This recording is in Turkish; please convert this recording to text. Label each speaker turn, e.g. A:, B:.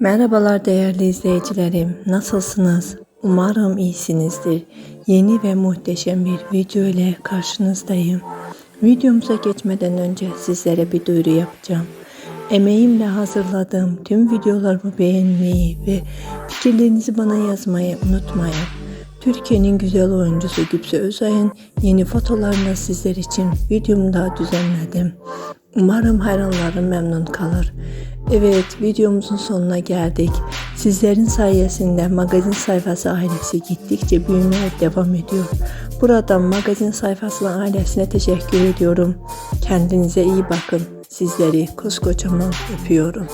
A: Merhabalar değerli izleyicilerim. Nasılsınız? Umarım iyisinizdir. Yeni ve muhteşem bir video ile karşınızdayım. Videomuza geçmeden önce sizlere bir duyuru yapacağım. Emeğimle hazırladığım tüm videolarımı beğenmeyi ve fikirlerinizi bana yazmayı unutmayın. Türkiye'nin güzel oyuncusu Güpse Özay'ın yeni fotolarını sizler için videomda düzenledim. Umarım hayranlarım memnun kalır. Evet videomuzun sonuna geldik. Sizlerin sayesinde magazin sayfası ailesi gittikçe büyümeye devam ediyor. Buradan magazin sayfasının ailesine teşekkür ediyorum. Kendinize iyi bakın. Sizleri koskocaman öpüyorum.